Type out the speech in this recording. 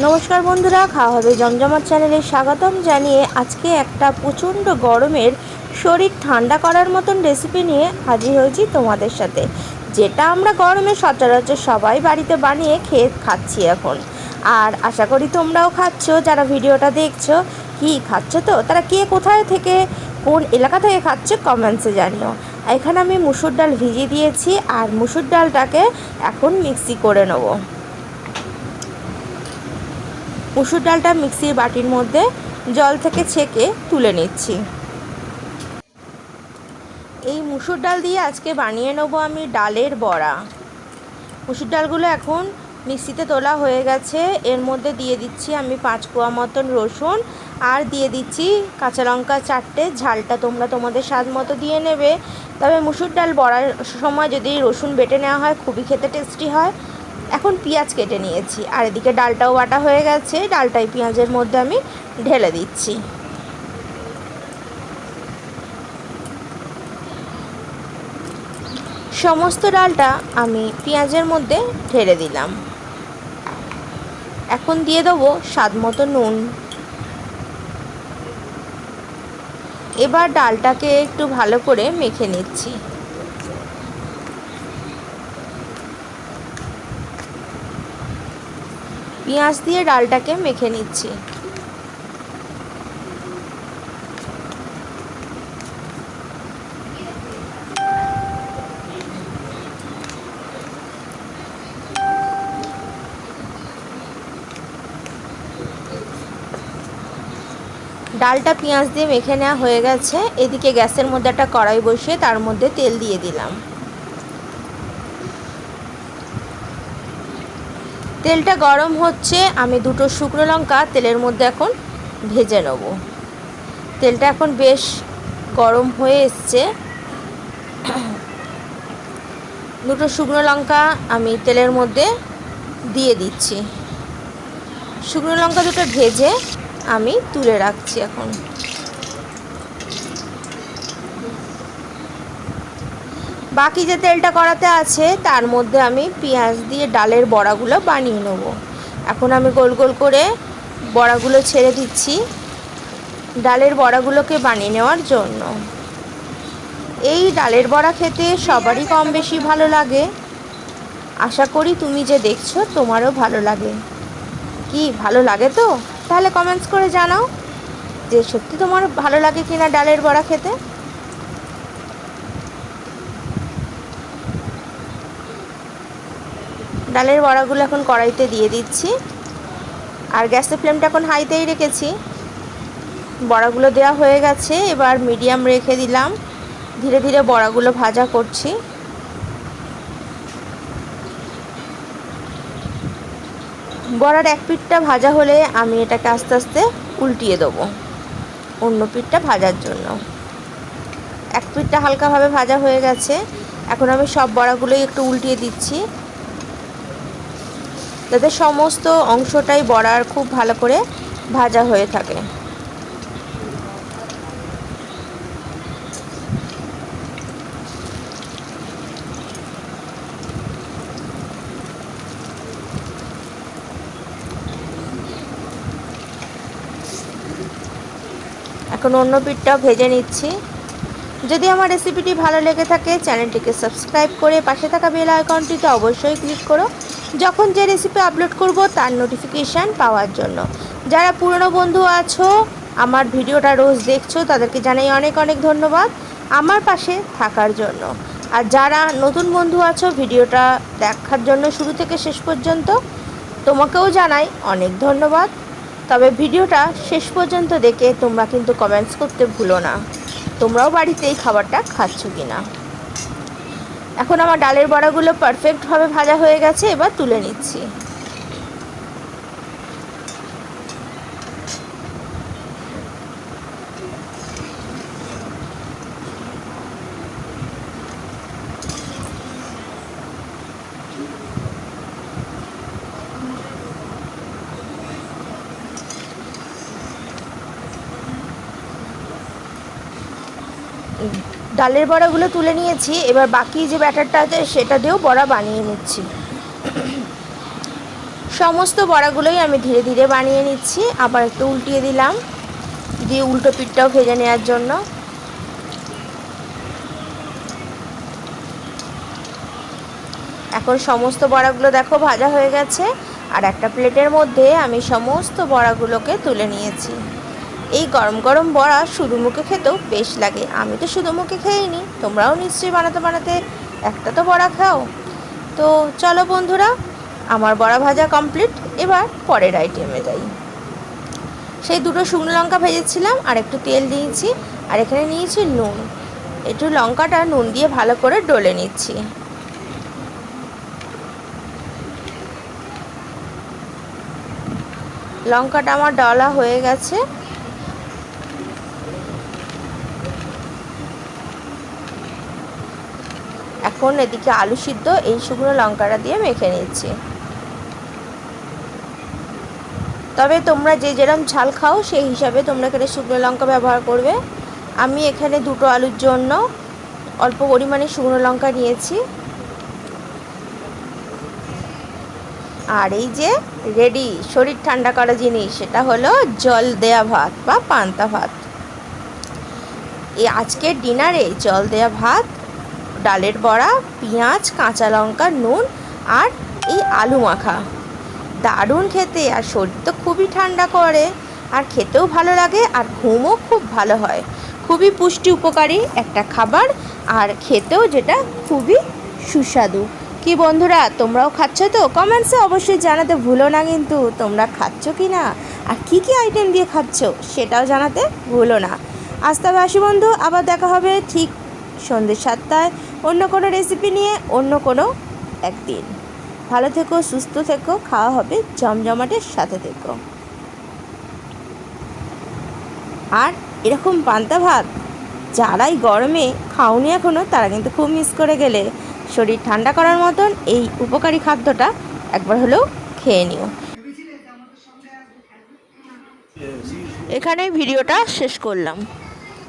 নমস্কার বন্ধুরা, খাওয়া হবে জমজমাট চ্যানেলে স্বাগতম জানিয়ে আজকে একটা প্রচণ্ড গরমের শরীর ঠান্ডা করার মতন রেসিপি নিয়ে হাজির হয়েছি তোমাদের সাথে, যেটা আমরা গরমে সচরাচর সবাই বাড়িতে বানিয়ে খেয়ে খাচ্ছি এখন। আর আশা করি তোমরাও খাচ্ছ, যারা ভিডিওটা দেখছ, কি খাচ্ছ তো? তারা কে কোথায় থেকে, কোন এলাকা থেকে খাচ্ছে কমেন্টসে জানিও। এখানে আমি মুসুর ডাল ভিজিয়ে দিয়েছি, আর মুসুর ডালটাকে এখন মিক্সি করে নেব। মুসুর ডালটা মিক্সির বাটির মধ্যে জল থেকে ছেঁকে তুলে নিচ্ছি। এই মুসুর ডাল দিয়ে আজকে বানিয়ে নেব আমি ডালের বড়া। মুসুর ডালগুলো এখন মিক্সিতে তোলা হয়ে গেছে। এর মধ্যে দিয়ে দিচ্ছি আমি পাঁচ কোয়া মতন রসুন আর দিয়ে দিচ্ছি কাঁচা লঙ্কা চারটে। ঝালটা তোমরা তোমাদের স্বাদ মতো দিয়ে নেবে। তবে মুসুর ডাল বড়ার সময় যদি রসুন বেটে নেওয়া হয়, খুবই খেতে টেস্টি হয়। এখন পেঁয়াজ কেটে নিয়েছি। আর এদিকে ডালটাও বাটা হয়ে গেছে। ডালটাই পেঁয়াজের মধ্যে আমি ঢেলে দিচ্ছি। সমস্ত ডালটা আমি পেঁয়াজের মধ্যে ঢেলে দিলাম। এখন দিয়ে দেবো স্বাদ মতো নুন। এবার ডালটাকে একটু ভালো করে মেখে নিচ্ছি। পেঁয়াজ দিয়ে ডালটাকে মেখে নিচ্ছি। ডালটা পেঁয়াজ দিয়ে মেখে নেওয়া হয়ে গেছে। এদিকে গ্যাসের মধ্যে একটা কড়াই বসিয়ে তার মধ্যে তেল দিয়ে দিলাম। তেলটা গরম হচ্ছে, আমি দুটো শুকনো লঙ্কা তেলের মধ্যে এখন ভেজে নেব। তেলটা এখন বেশ গরম হয়ে এসছে। দুটো শুকনো লঙ্কা আমি তেলের মধ্যে দিয়ে দিচ্ছি। শুকনো লঙ্কা দুটো ভেজে আমি তুলে রাখছি এখন। বাকি যে তেলটা করাতে আছে, তার মধ্যে আমি পেঁয়াজ দিয়ে ডালের বড়াগুলো বানিয়ে নেব। এখন আমি গোল গোল করে বড়াগুলো ছেড়ে দিচ্ছি ডালের বড়াগুলোকে বানিয়ে নেওয়ার জন্য। এই ডালের বড়া খেতে সবারই কম বেশি ভালো লাগে। আশা করি তুমি যে দেখছ, তোমারও ভালো লাগে। কি, ভালো লাগে তো? তাহলে কমেন্টস করে জানাও যে সত্যি তোমার ভালো লাগে কিনা ডালের বড়া খেতে? ডালের বড়াগুলো এখন কড়াইতে দিয়ে দিচ্ছি। আর গ্যাসের ফ্লেমটা এখন হাইতেই রেখেছি। বড়াগুলো দেওয়া হয়ে গেছে, এবার মিডিয়াম রেখে দিলাম। ধীরে ধীরে বড়াগুলো ভাজা করছি। বড়ার এক পিঠটা ভাজা হলে আমি এটাকে আস্তে আস্তে উল্টিয়ে দেবো অন্য পিঠটা ভাজার জন্য। এক পিঠটা হালকাভাবে ভাজা হয়ে গেছে। এখন আমি সব বড়াগুলোই একটু উল্টিয়ে দিচ্ছি। যাতে সমস্ত অংশটাই বড়ার খুব ভালো করে ভাজা হয়ে থাকে। এখন অন্য পিঠটাও ভেজে নিচ্ছি। যদি আমার রেসিপিটি ভালো লেগে থাকে চ্যানেলটিকে সাবস্ক্রাইব করে পাশে থাকা বেল আইকনটিতে অবশ্যই ক্লিক করো। যখন যে রেসিপি আপলোড করব, তার নোটিফিকেশান পাওয়ার জন্য। যারা পুরনো বন্ধু আছো, আমার ভিডিওটা রোজ দেখছ, তাদেরকে জানাই অনেক অনেক ধন্যবাদ আমার পাশে থাকার জন্য। আর যারা নতুন বন্ধু আছো, ভিডিওটা দেখার জন্য শুরু থেকে শেষ পর্যন্ত, তোমাকেও জানাই অনেক ধন্যবাদ। তবে ভিডিওটা শেষ পর্যন্ত দেখে তোমরা কিন্তু কমেন্টস করতে ভুলো না। তোমরাও বাড়িতে এই খাবারটা খাচ্ছ কি না এখন আমার ডালের বড়াগুলো পারফেক্টভাবে ভাজা হয়ে গেছে, এবার তুলে নিচ্ছি। ডালের বড়াগুলো তুলে নিয়েছি, এবার বাকি যে ব্যাটারটা আছে সেটা দিয়েও বড়া বানিয়ে নিচ্ছি। সমস্ত বড়াগুলোই আমি ধীরে ধীরে বানিয়ে নিচ্ছি, আবার একটু উল্টিয়ে দিলাম, দিয়ে উল্টো পিঠটাও ভেজে নেওয়ার জন্য। এখন সমস্ত বড়াগুলো দেখো ভাজা হয়ে গেছে, আর একটা প্লেটের মধ্যে আমি সমস্ত বড়াগুলোকে তুলে নিয়েছি। এই গরম গরম বড়া শুধু মুখে খেতেও বেশ লাগে। আমি তো শুধু মুখে খেয়েই তোমরাও নিশ্চয়ই বানাতে বানাতে একটা তো বড়া খাও। তো চলো বন্ধুরা, আমার বড়া ভাজা কমপ্লিট এবার পরের আইটেমে যাই। সেই দুটো শুকনো লঙ্কা ভেজেছিলাম, আর একটু তেল দিয়েছি, আর এখানে নিয়েছি নুন। একটু লঙ্কাটা নুন দিয়ে ভালো করে ডলে নিচ্ছি। লঙ্কাটা আমার ডলা হয়ে গেছে। এখন এদিকে আলু সিদ্ধ, এই শুকনো লঙ্কাটা দিয়ে মেখে নিচ্ছি তবে তোমরা যে যেরম ঝাল খাও, সেই হিসাবে তোমরা এখানে শুকনো লঙ্কা ব্যবহার করবে। আমি এখানে দুটো আলুর জন্য অল্প পরিমাণে শুকনো লঙ্কা নিয়েছি। আর এই যে রেডি, শরীর ঠান্ডা করা জিনিস, সেটা হলো জল দেয়া ভাত বা পান্তা ভাত। এই আজকের ডিনারে জল দেয়া ভাত ডালের বড়া, পেঁয়াজ, কাঁচা লঙ্কা, নুন আর এই আলু মাখা। দারুণ খেতে, আর শরীর তো খুবই ঠান্ডা করে। আর খেতেও ভালো লাগে, আর ঘুমও খুব ভালো হয়। খুবই পুষ্টি উপকারী একটা খাবার, আর খেতেও যেটা খুবই সুস্বাদু। কি বন্ধুরা, তোমরাও খাচ্ছ তো? কমেন্টসে অবশ্যই জানাতে ভুলো না কিন্তু, তোমরা খাচ্ছ কি না? আর কি কি আইটেম দিয়ে খাচ্ছ, সেটাও জানাতে ভুলো না। আজ তবে আসি বন্ধু, আবার দেখা হবে ঠিক সন্ধ্যে সাতটায়। অন্য কোনো রেসিপি নিয়ে অন্য কোনো একদিন। ভালো থেকো, সুস্থ থেকো, খাওয়া হবে, জমজমাটের সাথে থেকো। আর এরকম পান্তা ভাত যারাই গরমে খাওনি এখনও তারা কিন্তু খুব মিস করে গেলে। শরীর ঠান্ডা করার মতন এই উপকারী খাদ্যটা একবার হলেও খেয়ে নিও। এখানেই ভিডিওটা শেষ করলাম।